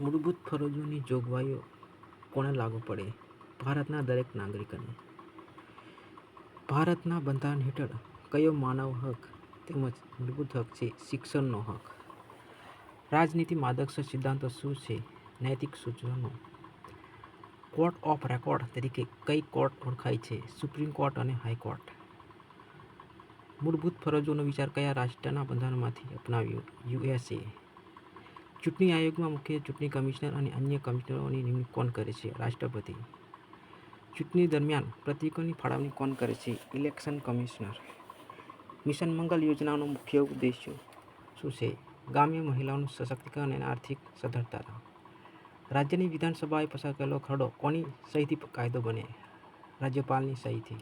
મૂળભૂત ફરજોની જોગવાઈઓ કોને લાગુ પડે? ભારતના દરેક નાગરિકને. ભારતના બંધારણ હેઠળ કયો માનવ હક તેમજ મૂળભૂત હક છે? શિક્ષણનો હક. રાજનીતિ આદર્શ સિદ્ધાંતો શું છે? નૈતિક સૂચનો. કોર્ટ ઓફ રેકોર્ડ તરીકે કઈ કોર્ટ ઓળખાય છે? સુપ્રીમ કોર્ટ અને હાઈકોર્ટ. મૂળભૂત ફરજોનો વિચાર કયા રાષ્ટ્રના બંધારણમાંથી અપનાવ્યો? યુએસએ ચૂંટણી આયોગમાં મુખ્ય ચૂંટણી કમિશનર અને અન્ય કમિશનરોની નિમણૂક કોણ કરે છે? રાષ્ટ્રપતિ. ચૂંટણી દરમિયાન પ્રતિકોની ફાળવણી કોણ કરે છે? Election commissioner. મિશન મંગલ યોજનાનો મુખ્ય ઉદ્દેશ્ય શું છે? ગ્રામ્ય મહિલાઓનું સશક્તિકરણ અને આર્થિક સદ્ધરતા રાજ્યની વિધાનસભાએ પસાર કરેલો ખરડો કોની સહીથી કાયદો બને? રાજ્યપાલની સહીથી.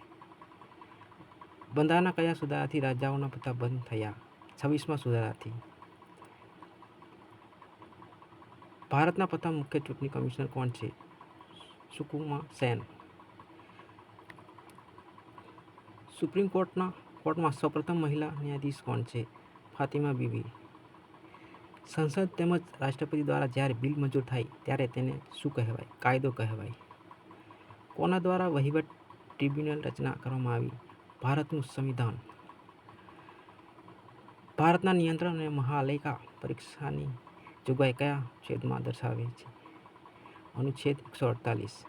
બંધારણના કયા સુધારાથી રાજાઓના પત્તા બંધ થયા? છવ્વીસમાં સુધારાથી. ભારતના પ્રથમ મુખ્ય ચૂંટણી કમિશનર કોણ છે? સુકુમા સેન. સુપ્રીમ કોર્ટના કોર્ટમાં સૌપ્રથમ મહિલા ન્યાયાધીશ કોણ છે? ફાતિમા બીબી. સંસદ તેમજ રાષ્ટ્રપતિ દ્વારા જ્યારે બિલ મંજૂર થાય ત્યારે તેને શું કહેવાય? કાયદો કહેવાય. કોના દ્વારા વહીવટ ટ્રિબ્યુનલ રચના કરવામાં આવી? ભારતનું સંવિધાન. ભારતના નિયંત્રણ અને મહાલેખા પરીક્ષાની જોગવાઈ કયા છેદમાં દર્શાવે છે? અનુચ્છેદ એકસો અડતાલીસ.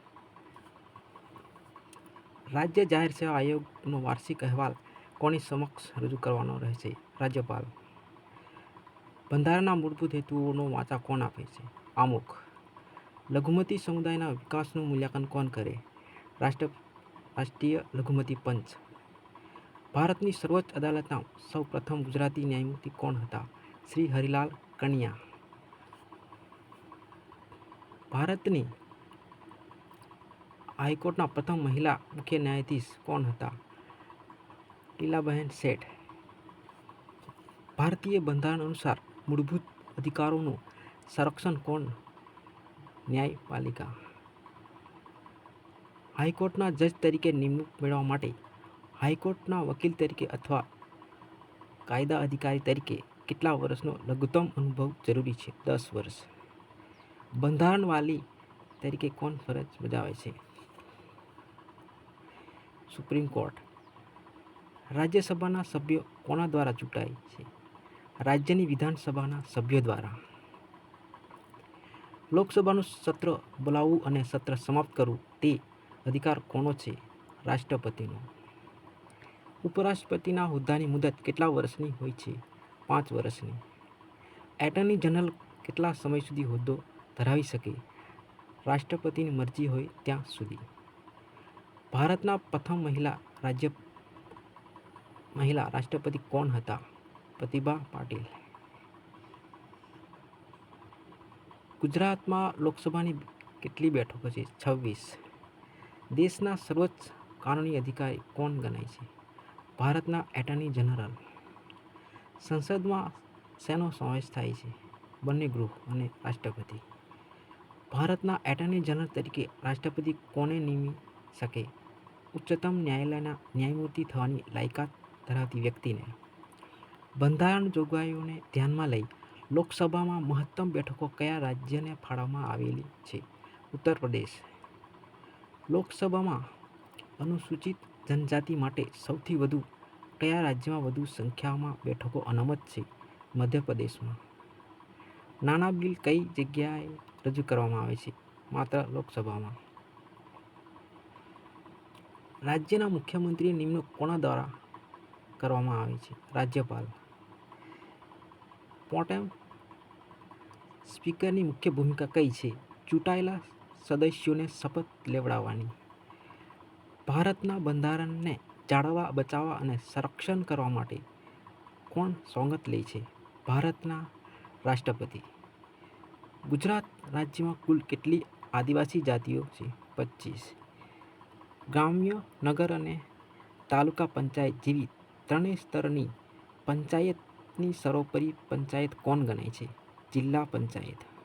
રાજ્ય જાહેર સેવા આયોગનો વાર્ષિક અહેવાલ કોની સમક્ષ રજૂ કરવાનો રહેશે? રાજ્યપાલ. બંધારણના મૂળભૂત હેતુઓનો વાંચા કોણ આપે છે? આમુખ. લઘુમતી સમુદાયના વિકાસનું મૂલ્યાંકન કોણ કરે? રાષ્ટ્ર, રાષ્ટ્રીય લઘુમતી પંચ. ભારતની સર્વોચ્ચ અદાલતના સૌ પ્રથમ ગુજરાતી ન્યાયમૂર્તિ કોણ હતા? શ્રી હરિલાલ કણિયા. ભારતની હાઈકોર્ટના પ્રથમ મહિલા મુખ્ય ન્યાયાધીશ કોણ હતા? લીલાબહેન શેઠ. ભારતીય બંધારણ અનુસાર મૂળભૂત અધિકારોનું સંરક્ષણ કોણ? ન્યાયપાલિકા. હાઈકોર્ટના જજ તરીકે નિમણૂક મેળવવા માટે હાઈકોર્ટના વકીલ તરીકે અથવા કાયદા અધિકારી તરીકે કેટલા વર્ષનો લઘુત્તમ અનુભવ જરૂરી છે? દસ વર્ષ. બંધારણ વાલી તરીકે કોણ ફરજ બજાવે છે? સુપ્રીમ કોર્ટ રાજ્યસભાના સભ્યો કોના દ્વારા ચૂંટાય છે? રાજ્યની વિધાનસભાના સભ્યો દ્વારા. લોકસભાનું સત્ર બોલાવવું અને સત્ર સમાપ્ત કરવું તે અધિકાર કોનો છે? રાષ્ટ્રપતિનો. ઉપરાષ્ટ્રપતિના હોદ્દાની મુદત કેટલા વર્ષની હોય છે? પાંચ વર્ષની. એટર્ની જનરલ કેટલા સમય સુધી હોદ્દો ધરાવી શકે. રાષ્ટ્રપતિની મરજી હોય ત્યાં સુધી. ભારતના પ્રથમ મહિલા રાજ્ય, મહિલા રાષ્ટ્રપતિ કોણ હતા? પ્રતિભા પાટીલ. ગુજરાતમાં લોકસભાની કેટલી બેઠકો છે? છવ્વીસ. દેશના સર્વોચ્ચ કાનૂની અધિકારી કોણ ગણાય છે? ભારતના એટર્ની જનરલ. સંસદમાં શેનો સમાવેશ થાય છે? બંને ગૃહ અને રાષ્ટ્રપતિ. ભારતના એટર્ની જનરલ તરીકે રાષ્ટ્રપતિ કોને નિમી શકે? ઉચ્ચતમ ન્યાયાલયના ન્યાયમૂર્તિ થવાની લાયકાત ધરાવતી વ્યક્તિને બંધારણ જોગવાઈઓને ધ્યાનમાં લઈ લોકસભામાં મહત્તમ બેઠકો કયા રાજ્યને ફાળવવામાં આવેલી છે? ઉત્તર પ્રદેશ. લોકસભામાં અનુસૂચિત જનજાતિ માટે સૌથી વધુ કયા રાજ્યમાં વધુ સંખ્યામાં બેઠકો અનામત છે? મધ્યપ્રદેશમાં. નાના બિલ કઈ જગ્યાએ રજૂ કરવામાં આવે છે, માત્ર લોકસભામાં. રાજ્યના મુખ્યમંત્રી નિમણૂક કોના દ્વારા કરવામાં આવે છે? રાજ્યપાલ. પોટેમ સ્પીકરની મુખ્ય ભૂમિકા કઈ છે? ચૂંટાયેલા સદસ્યોને શપથ લેવડાવવાની. ભારતના બંધારણને જાળવવા, બચાવવા અને સંરક્ષણ કરવા માટે કોણ સોંગત લે છે? ભારતના રાષ્ટ્રપતિ. ગુજરાત રાજ્યમાં કુલ કેટલી આદિવાસી જાતિઓ છે? પચીસ. ગ્રામ્ય નગર અને તાલુકા પંચાયત જેવી ત્રણેય સ્તરની પંચાયતની સર્વોપરી પંચાયત કોણ ગણાય છે? જિલ્લા પંચાયત.